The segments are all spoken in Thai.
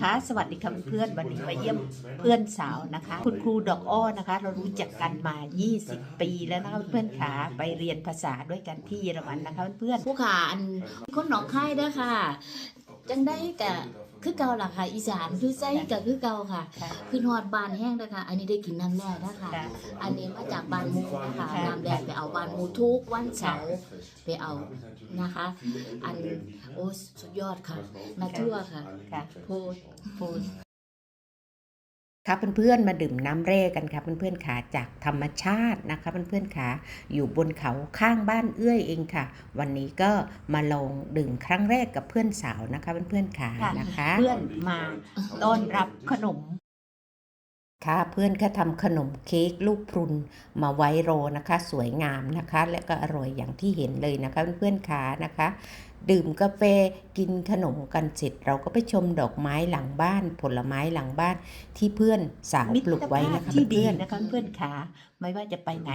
ค่ะสวัสดีค่ะเพื่อนวันนี้มาเยี่ยมเพื่อนสาวนะคะ คุณครูดอกอ้อนะคะ เรารู้จักกันมา 20 ปีแล้วนะคะเพื่อนขาไปเรียนภาษาด้วยกันที่เยอรมันนะคะเพื่อนผู้ขาอันคนหนองคายเด้อค่ะ จังได้กะ คือเก่าล่ะค่ะ อีสานคือไส้กะคือเก่าค่ะๆค่ะ คือฮอดบานแห้งเด้อค่ะอันนี้ได้กินน้ำแร่นะคะค่ะอันนี้มาจากบานมูนะคะค่ะน้ำแร่ไปเอาบานมูทุกวันเสาร์ไปเอานะคะ อันโอ้สุดยอดค่ะ มาทั่วค่ะค่ะโพดพูด ครับเพื่อนๆมาดื่มน้ำแร่กันครับเพื่อนๆขาจากธรรมชาตินะคะเพื่อนๆขาอยู่บนเขาข้างบ้านเอื้อยเองค่ะ วันนี้ก็มาลองดื่มครั้งแรกกับเพื่อนสาวนะคะเพื่อนๆขานะคะ เพื่อนมาต้อนรับขนมค่ะเพื่อนก็ทำขนมเค้กลูกพรุนมาไว้โรนะคะ สวยงามนะคะ และก็อร่อยอย่างที่เห็นเลยนะคะเพื่อนๆขานะคะ ดื่มกาแฟกินขนมกันเสร็จ เราก็ไปชมดอกไม้หลังบ้าน ผลไม้หลังบ้านที่เพื่อนสาวปลูกไว้นะคะที่ดีนะคะเพื่อนขาไม่ว่าจะไปไหน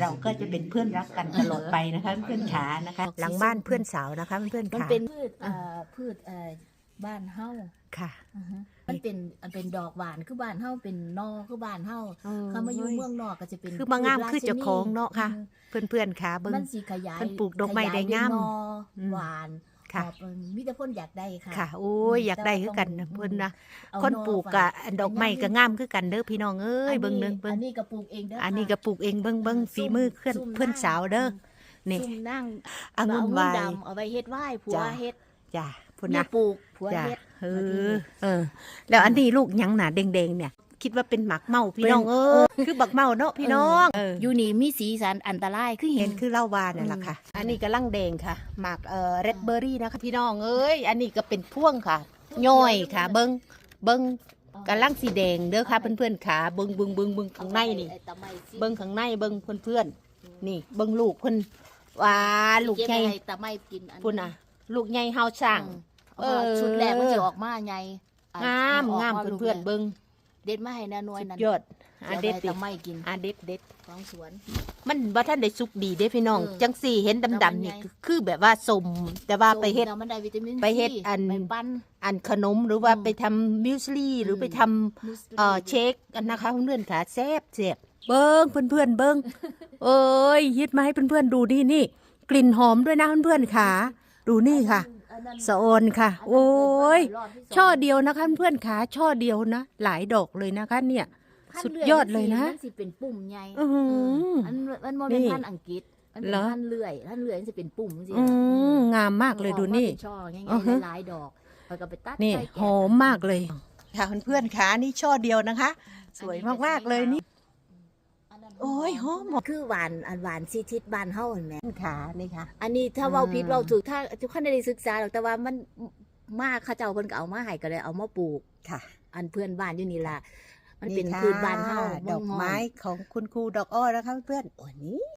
เราก็จะเป็นเพื่อนรักกันตลอดไปนะคะเพื่อนขานะคะหลังบ้านเพื่อนสาวนะคะเพื่อนมันขาเป็นพืชเอ่อพืชเอ่อบ้านเฮาค่ะอือฮึมันเป็นมันเป็นดอกหวานคือบ้านเฮาเป็นนอคือบ้านเฮาเขามาอยู่เมืองนอกก็จะเป็นคือมางามพืชคือเจ้าของเนาะค่ะอืม เพื่อนเพื่อนๆขาเบิ้งมันสีขยายมันปลูกดอกไม้ได้งามขยยอืมหวานค่ะออกเอิ่มมีแต่คนอยากได้ค่ะค่ะโอ้ยอยากได้คือกันนะเพื่อนนะเอาคนปลูกกะฝาดอกไม้ก็งามคือกันเด้อพี่น้องเอ้ยเบิ่งเนึงเบิ่งอันนี้ก็ปลูกเองเด้ออัอันนี้ก็ปลูกเองเบิ่งเบิ่งฝีมือเพื่อนซุ่มเพื่อนงสาวเด้อนี่ซุ่มนั่งองุ่นเวายดำเอาไว้เฮ็ดไหว้ผัวจ้ะเฮ็ดจ้ะพุ่นเนี่นะยปลูกผัวจ้ะเฮ็ดเออเออ แล้วอันนี้ลูกหยังหนาแดงๆเนี่ย คิดว่าเป็นหมักเมาพี่น้องเออคือบักเมาเนาะพี่น้องเอออยู่นี่มีสีสันอันตรายคือเห็เห็นนคือเล่าวาเนี่ยแหละค่ะ อันนี้ก็ลังแดงค่ะหมากเอ่อเรดเบอร์รี่นะคะพี่น้องเอ้ยอันนี้ก็เป็นพ่วงค่ะย่อยค่ะ เบิ้งเบิ้งกำลังสีแดงเด้อค่ะเพื่อนๆขาเบิ้งเบิ้งเบิ้งเบิ้งข้างในนี่ไอ้ตะไม้สิเบิ้งข้างในเบิ้งเพื่อนๆนี่ เบิ้งลูกเพิ่นว้าลูกเก็บใหญ่ไว้ให้ตะไม้กินอันพุ่นน่ะ ลูกใหญ่เฮาช่างเออชุดแรกมันจะออกมาไงงามงามเพื่อนๆเบิ้ง เด็ดมาให้นาหน่วยสุดนั่นยอดอาเด็เด็ดดตะไม้กินอาเด็ดเด็ดของสวน มันบ่ทันได้สุกดีเด้พี่น้อง เออจังสี่เห็นแล้วมันดำๆนี่ไง คือคือแบบว่าสมแต่ว่าไปเฮ็ด ส้มแล้วมันได้วิตามินไปเฮ็ดซีอัน ไปปั้น อันขนมหรือว่าอืมไปทำมิวสลี่หรือไปทำมุสลิมเอ่อเช็คกันนะคะเพื่อนๆค่ะแซ่บเจ็บเบิ้งเพื่อนเพื่อนๆเบิ้งเอ้ยยึดมาให้เพื่อนเพื่อนๆดูนี่นี่ กลิ่นหอมด้วยนะเพื่อนเพื่อนๆค่ะ ดูนี่ค่ะอันนั้น สะโอนค่ะ โอ้ยรบที่สงช่อเดียวนะคะเพื่อนๆค่ะช่อเดียวนะหลายดอกเลยนะคะ เนี่ยพันสุดลื่ยอดเลยนะมันสิเป็นปุ่มใหญ่อื้อหือเอันมันบ่เป็นนี่พันธุ์อังกฤษมันเป็นเหรอพันธุ์เลื่อยพันธุ์เลื่อยมันสิเป็นปุ่มสิอืมงามมากเลยดูนี่ออกมาเป็นช่อง่ายอือฮึๆหลายๆดอกแล้วก็ไปตัดนี่ใส่แกะหอมมากเลยค่ะเพื่อนๆค่ะนี่ช่อเดียวนะคะ สวยมากๆเลยนี่อันนั้น โอ้ยหอมหมดคือหวานอันหวานซีทิศบ้านเฮาเห็นไหมค่ะนี่ค่ะ อันนี้ถ้าเว้าผิดอืมเว้าถูกถ้าทุกคนได้ศึกษาหรอกแต่ว่ามันมากเขาเจ้าเพิ่นก็เอามาให้ก็เลยเอามาปลูกค่ะ อันเพื่อนบ้านอยู่นี่ล่ะมันเป็นค่ะพืชบ้านเฮาดอกไม้ของคุณครูดอกอ้อนะคะเพื่อนๆวันนี้